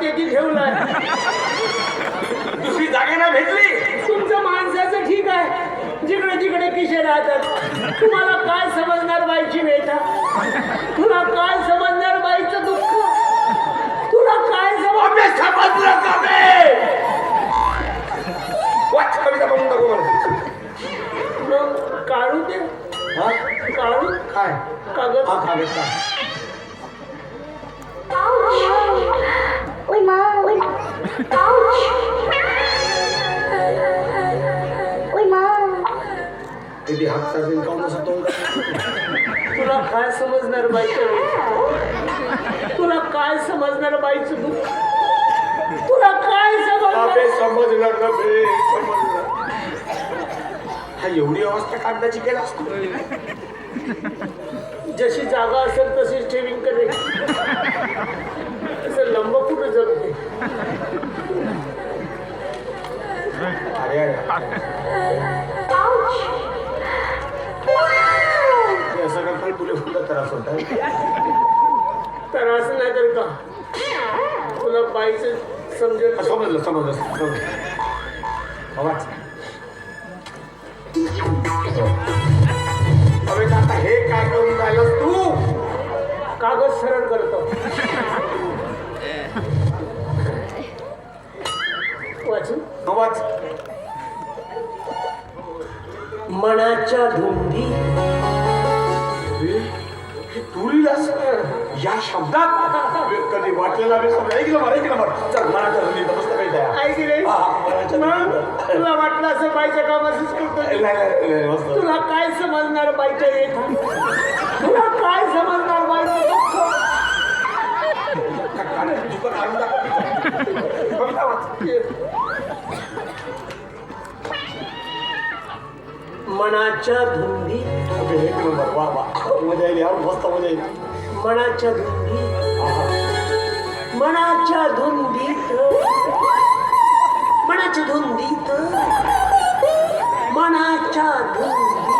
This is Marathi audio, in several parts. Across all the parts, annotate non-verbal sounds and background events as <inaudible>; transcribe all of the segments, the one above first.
ते ती ठेवलाय. दुसरी जागा नाही भेटली. तुमचं माणसाचं ठीक आहे. जिकडे जिकडे किशे राहतात. तुम्हाला काय समजणार बाईची वेथा तुला काय समजणार बाईचं दुःख? तुला काय समजलं का वाच कविता टाकू मग काढू ते? हा? काढू? काय? कागद? हा कागद Oi, mãe. किती हात चालतील काऊन असं तोंड तुला काय समजणार बाईचं तुला काय समजणार बाईचं दुःख तुला काय अबे समजणार समजलं ना बे? समजलं. हा एवढी अवस्था कागदाची केला असतो. जशी जागा असेल तशीच ठेविंग करे असं लंब कुठं जगते असं करताना तुला फुलं त्रास होत तर असं नाही तर का तुला बाईचं समजेल समजलं समजलं समजलं आवाज अरे आता हे काय करून राहिलास तू कागद सरळ करतो वाचू. आवाज मनाच्या धुंदी. या शब्दात कधी वाटलेला बी समजा एक नंबर एक नंबर चल मनाच्या मस्त काही. तुला वाटलं असं बाईचं काम असंच करतो. तुला काय समजणार बाईच्या येत तुला काय समजणार बाईचं दुःख? <laughs> मनाच्या धुंदी अबे, एक नंबर. वा वा. मजा येईल यार मस्त मजा येईल मनाच्या धुंदी. आहा. मनाच्या धुंदीत. मनाच्या धुंदीत. मनाच्या धुंदीत.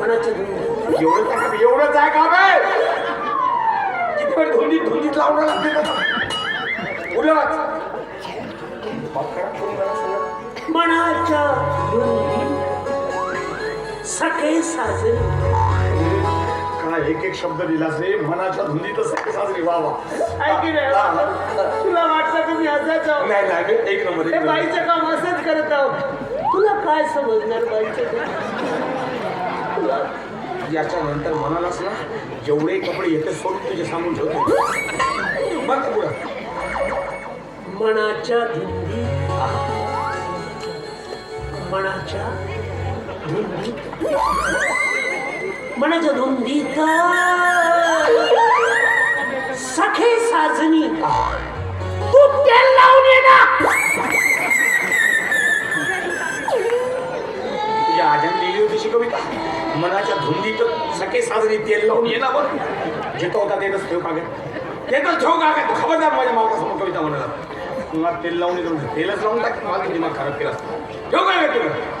मनाच्या धुंदीत. एवढंच आहे का? एवढंच आहे का बे किती वेळ धुंदीत धुंदीत लावणं लागते का? जरा. मनाच्या धुंदीत. सखे साजरी. काय एक एक शब्द दिलास रे मनाच्या धुंदीतच सगळे साजरी. वा वा. ऐक रे. तुला वाटलं तुम्ही हसायचं नाही नाही एक नंबर हे बाईचं काम असंच करत आहोत तुला काय समजणार बाईचं? तुला याच्या नंतर म्हणालास ना जेवढे कपडे येते सोडून तुझे सांगून ठेवतो. बघ पुढं. मनाच्या धुंदी. मनाच्या म्हणत धुंदीत सखे साजनी तू तेल लावून ये ना। तुझ्या आजन लिहिली होती शिकवी कविता. मनाच्या धुंदीत सखे साजनी तेल लावून ये ना बघ जिथं होता तेच ठेव कागद. तेच ठेव कागद. खबरदार माझ्या मागासमोर कविता म्हणाला. मला तेल लावून येतो तेलच लावून टाक. माझा दिमाग खराब केला ठेव काय तुला